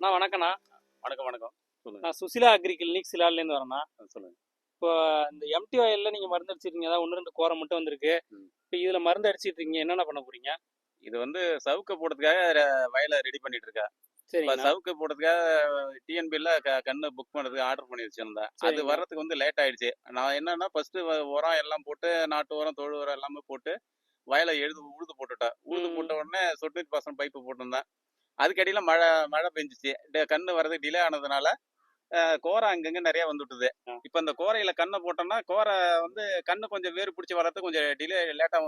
அண்ணா வணக்கண்ணா வணக்கம் வணக்கம். சொல்லுங்க. நான் சுசிலா அக்ரி கிளினிக் சிலாலேருந்து வரேண்ணா சொல்லுங்க. இப்போ இந்த எம்டி வயல்ல நீங்க மருந்து அடிச்சிருக்கீங்க அதான் ஒன்று ரெண்டு கோரை மட்டும் வந்திருக்கு. இப்போ இதுல மருந்து அடிச்சிட்டு இருக்கீங்க என்னென்ன பண்ண போறீங்க? இது வந்து சவுக்கு போடுறதுக்காக வயலை ரெடி பண்ணிட்டு இருக்கா சரிங்கண்ணா சவுக்கு போடுறதுக்காக டிஎன்பில கண்ணு புக் பண்ணுறதுக்கு ஆர்டர் பண்ணி வச்சிருந்தேன். அது. வர்றதுக்கு வந்து லேட் ஆயிடுச்சு. நான் என்னன்னா ஃபர்ஸ்ட் உரம் எல்லாம் போட்டு நாட்டு உரம் தொழு உரம் எல்லாமே போட்டு வயலை எழுது உழுது போட்டுட்டேன். உழுது. போட்ட உடனே சொட்டு பர்சன்ட் பைப்பு போட்டிருந்தேன். அதுக்கடியில மழை மழை பெஞ்சிச்சு. கண்ணு வர்றதுக்கு டிலே ஆனதுனால கோரை அங்கங்க நிறைய வந்துட்டுது. இப்போ இந்த கோரையில கண்ணை போட்டோம்னா கோரை வந்து கண்ணு கொஞ்சம் வேறு பிடிச்சி வளர்றதுக்கு கொஞ்சம் டிலே லேட்டா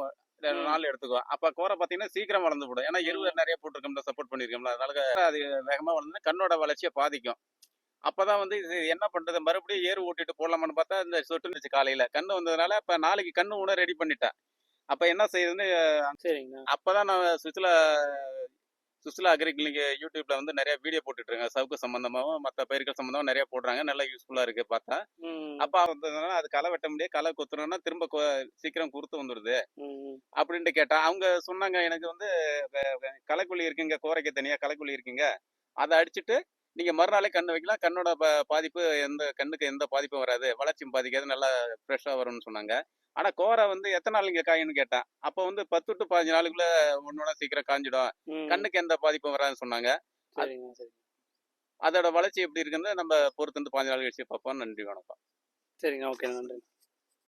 ரெண்டு ம். நாள் எடுத்துக்கும் அப்ப கோரை பாத்தீங்கன்னா சீக்கிரம் வளர்ந்து போடும். ஏன்னா எருவு நிறைய போட்டிருக்கோம்ல சப்போர்ட் பண்ணிருக்கோம்ல அதனால அது வேகமா வளர்ந்து கண்ணோட வளர்ச்சியை பாதிக்கும். அப்பதான் வந்து இது என்ன பண்றது? மறுபடியும் ஏறு ஓட்டிட்டு போடலாமான்னு பார்த்தா இந்த சொட்டு இருந்துச்சு காலையில. கண்ணு வந்ததுனால இப்ப நாளைக்கு கண்ணு உணவு ரெடி பண்ணிட்டேன். அப்ப என்ன செய்யுதுன்னு சரிங்கண்ணா. அப்பதான் நான் சுற்றுலா சுற்றுலா அக்ரி கிளினிக் யூடியூப்ல வந்து நிறைய வீடியோ போட்டுட்டு இருக்கேன் சவுக்கு சம்பந்தமாவும் மற்ற பயிர்கள் சம்பந்தமாவும் நிறைய போடுறாங்க. நல்லா யூஸ்ஃபுல்லா இருக்கு பார்த்தா. அப்ப வந்ததுனால அது களை வெட்ட முடியாது. களை கொத்துனோம்னா திரும்ப சீக்கிரம் குருத்து வந்துடுது. அப்படின்ட்டு கேட்டா அவங்க சொன்னாங்க எனக்கு வந்து களைக்கொல்லி இருக்குங்க கோரைக்கு தனியா களைக்கொல்லி இருக்குங்க. அதை அடிச்சுட்டு நீங்க மறுநாளே கண்ணு வைக்கலாம். கண்ணோட பாதிப்பு எந்த கண்ணுக்கு எந்த பாதிப்பும் வராது. வளர்ச்சியும் பாதிக்காது. நல்லா ஃப்ரெஷ்ஷா வரும்னு சொன்னாங்க. ஆனா கோரை வந்து எத்தனை நாள் காயுன்னு கேட்டேன். அப்போ வந்து பத்து டு பதினஞ்சு நாளுக்குள்ள ஒன்னோட சீக்கிரம் காஞ்சிடும். கண்ணுக்கு எந்த பாதிப்பும் வராதுன்னு சொன்னாங்க. அதோட வளர்ச்சி எப்படி இருக்குன்னு நம்ம பொறுத்து வந்து பாஞ்சு நாள் கழிச்சு பார்ப்போம். நன்றி வணக்கம். சரிங்க ஓகே நன்றி.